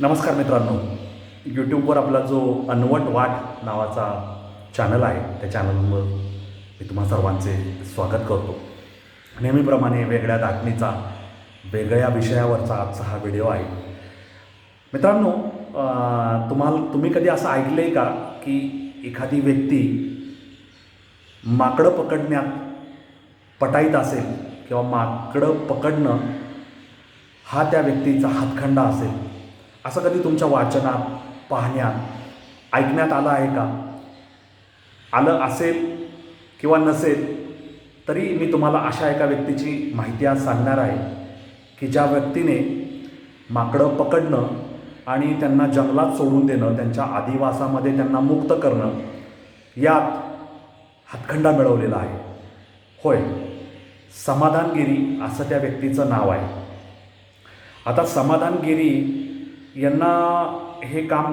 नमस्कार मित्रांनो. यूट्यूबवर आपला जो अनवट वाट नावाचा चॅनल आहे त्या चॅनलवर मी तुम्हा सर्वांचे स्वागत करतो. नेहमीप्रमाणे वेगळ्या दाखणीचा वेगळ्या विषयावरचा आजचा हा व्हिडिओ आहे. मित्रांनो तुम्हाला तुम्ही कधी असं ऐकलं आहे का की एखादी व्यक्ती माकडं पकडण्यात पटाईत असेल किंवा माकडं पकडणं हा त्या व्यक्तीचा हातखंडा असेल? असं कधी तुमच्या वाचनात पाहण्यात ऐकण्यात आलं आहे का? आलं असेल किंवा नसेल तरी मी तुम्हाला अशा एका व्यक्तीची माहिती आज सांगणार आहे की ज्या व्यक्तीने माकडं पकडणं आणि त्यांना जंगलात सोडून देणं त्यांच्या आदिवासामध्ये त्यांना मुक्त करणं यात हातखंडा मिळवलेला आहे. होय समाधानगिरी असं त्या व्यक्तीचं नाव आहे. आता समाधानगिरी यांना हे काम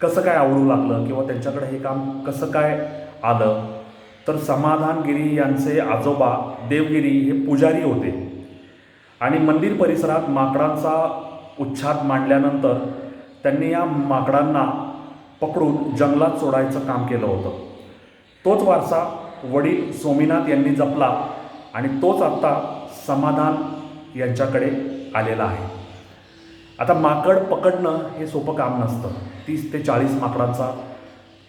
कसं काय आवडू लागलं किंवा त्यांच्याकडे हे काम कसं काय आलं? तर समाधानगिरी यांचे आजोबा देवगिरी हे पुजारी होते. आणि मंदिर परिसरात माकडांचा उच्छाद मांडल्यानंतर त्यांनी या माकडांना पकडून जंगलात सोडायचं काम केलं होतं. तोच वारसा वडील सोमीनाथ यांनी जपला आणि तोच आत्ता समाधान यांच्याकडे आलेला आहे. आता माकड पकडणं हे सोपं काम नसतं. तीस ते चाळीस माकडांचा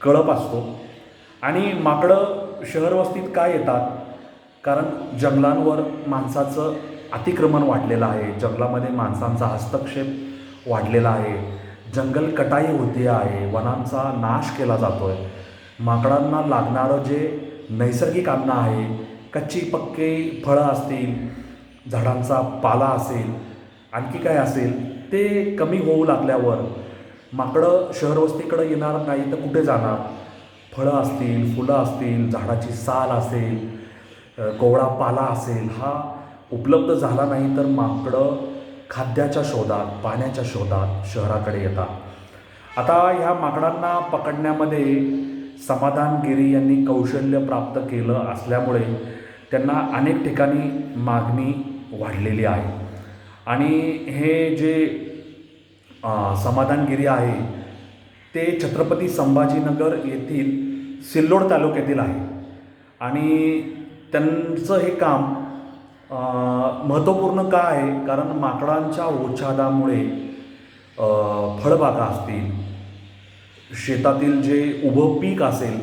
कळप असतो. आणि माकडं शहर वस्तीत काय येतात? कारण जंगलांवर माणसाचं अतिक्रमण वाढलेलं आहे. जंगलामध्ये माणसांचा हस्तक्षेप वाढलेला आहे. जंगल कटाई होते आहे. वनांचा नाश केला जातो आहे माकडांना लागणारं जे नैसर्गिक अन्न आहे कच्ची पक्के फळं असतील झाडांचा पाला असेल आणखी काय असेल ते कमी होऊ लागल्यावर माकडं शहरवस्तीकडं येणार नाही तर कुठे जाणार? फळं असतील फुलं असतील झाडाची साल असेल कोवळा पाला असेल हा उपलब्ध झाला नाही तर माकडं खाद्याच्या शोधात पाण्याच्या शोधात शहराकडे येतात. आता ह्या माकडांना पकडण्यामध्ये समाधानगिरी यांनी कौशल्य प्राप्त केलं असल्यामुळे त्यांना अनेक ठिकाणी मागणी वाढलेली आहे. आणि हे जे समाधानगिरी आहे ते छत्रपती संभाजीनगर येथील सिल्लोड तालुक्यातील आहे. आणि त्यांचं हे काम महत्त्वपूर्ण का आहे? कारण माकडांच्या ओछादामुळे फळबागा असतील शेतातील जे उभं पीक असेल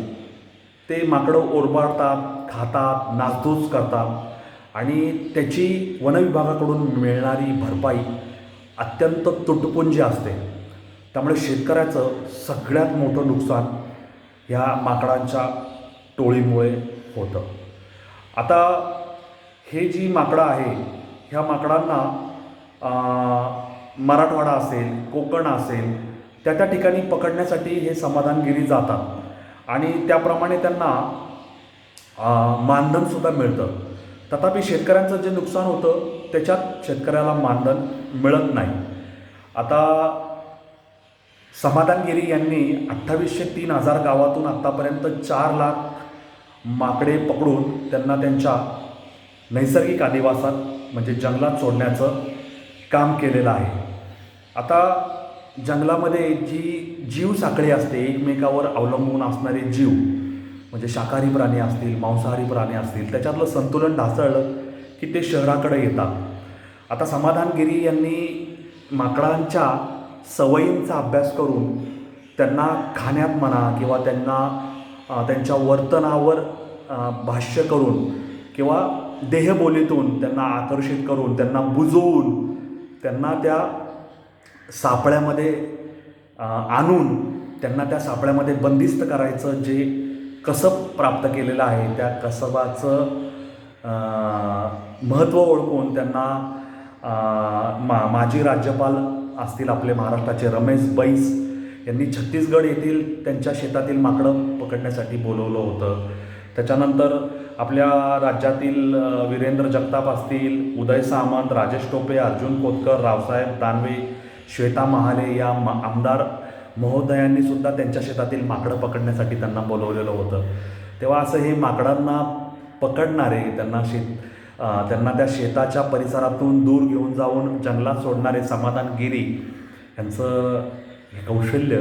ते माकडं ओरबाडतात खातात नासधूस करतात. आणि त्याची वनविभागाकडून मिळणारी भरपाई अत्यंत तुटपुंजी असते. त्यामुळे शेतकऱ्याचं सगळ्यात मोठं नुकसान ह्या माकडांच्या टोळीमुळे होतं. आता हे जी माकडं आहे ह्या माकडांना मराठवाडा असेल कोकण असेल त्या त्या ठिकाणी पकडण्यासाठी हे समाधानगिरी जातात. आणि त्याप्रमाणे त्यांना मानधनसुद्धा मिळतं. तथापि शेतकऱ्यांचं जे नुकसान होतं त्याच्यात शेतकऱ्याला मानधन मिळत नाही. आता समाधानगिरी यांनी अठ्ठावीसशे तीन हजार गावातून आत्तापर्यंत चार लाख माकडे पकडून त्यांना त्यांच्या नैसर्गिक आदिवासात म्हणजे जंगलात सोडण्याचं काम केलेलं आहे. आता जंगलामध्ये जी जीव साखळी असते एकमेकावर अवलंबून असणारे जीव म्हणजे शाकाहारी प्राणी असतील मांसाहारी प्राणी असतील त्याच्यातलं संतुलन ढासळलं की ते शहराकडे येतात. आता समाधानगिरी यांनी माकडांच्या सवयींचा अभ्यास करून त्यांना खाण्यात म्हणा किंवा त्यांना त्यांच्या वर्तनावर भाष्य करून किंवा देहबोलीतून त्यांना आकर्षित करून त्यांना बुजवून त्यांना त्या सापळ्यामध्ये आणून त्यांना त्या सापळ्यामध्ये बंदिस्त करायचं जे कसब प्राप्त केलेलं आहे त्या कसबाचं महत्त्व ओळखून त्यांना मा माजी राज्यपाल असतील आपले महाराष्ट्राचे रमेश बैस यांनी छत्तीसगड येथील त्यांच्या शेतातील माकडं पकडण्यासाठी बोलवलं होतं. त्याच्यानंतर आपल्या राज्यातील वीरेंद्र जगताप असतील उदय सामंत राजेश टोपे अर्जुन कोतकर रावसाहेब दानवे श्वेता महाले या मा आमदार महोदयांनी सुद्धा त्यांच्या शेतातील माकडं पकडण्यासाठी त्यांना बोलवलेलं होतं. तेव्हा असं हे माकडांना पकडणारे त्यांना शेत त्यांना त्या शेताच्या परिसरातून दूर घेऊन जाऊन जंगलात सोडणारे समाधानगिरी यांचं हे कौशल्य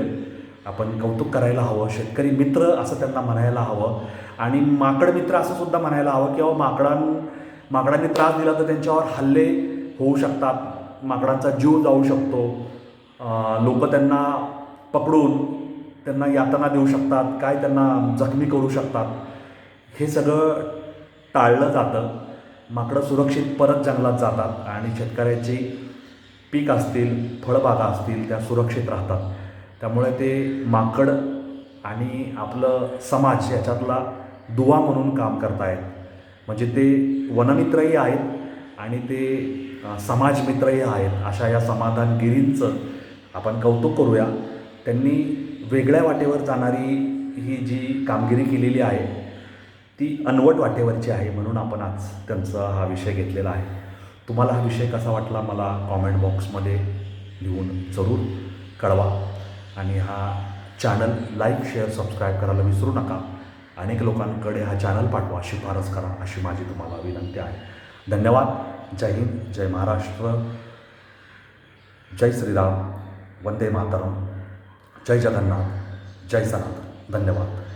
आपण कौतुक करायला हवं. शेतकरी मित्र असं त्यांना म्हणायला हवं. आणि माकड मित्र असं सुद्धा म्हणायला हवं किंवा माकडां माकडांनी त्रास दिला तर त्यांच्यावर हल्ले होऊ शकतात. माकडांचा जीव जाऊ शकतो. लोक त्यांना पकडून त्यांना यातना देऊ शकतात काय त्यांना जखमी करू शकतात हे सगळं टाळलं जातं. माकडं सुरक्षित परत जंगलात जातात आणि शेतकऱ्याची पीक असतील फळबागा असतील त्या सुरक्षित राहतात. त्यामुळे ते माकड आणि आपलं समाज याच्यातला दुवा म्हणून काम करतायत. म्हणजे ते वनमित्रही आहेत आणि ते समाजमित्रही आहेत. अशा या समाधानगिरींचं आपण कौतुक करूया. त्यांनी वेगळ्या वाटेवर जाणारी ही जी कामगिरी केलेली आहे ती अनवट वाटेवरची आहे म्हणून आपण आज त्यांचा हा विषय घेतलेला आहे. तुम्हाला हा विषय कसा वाटला मला कॉमेंट बॉक्समध्ये लिहून जरूर कळवा. आणि हा चॅनल लाईक शेअर सबस्क्राईब करायला विसरू नका. अनेक लोकांकडे हा चॅनल पाठवा शिफारस करा अशी माझी तुम्हाला विनंती आहे. धन्यवाद. जय हिंद जय महाराष्ट्र. जय श्रीराम. वंदे मातरम. जय जगन्नाथ जय सनातन धन्यवाद।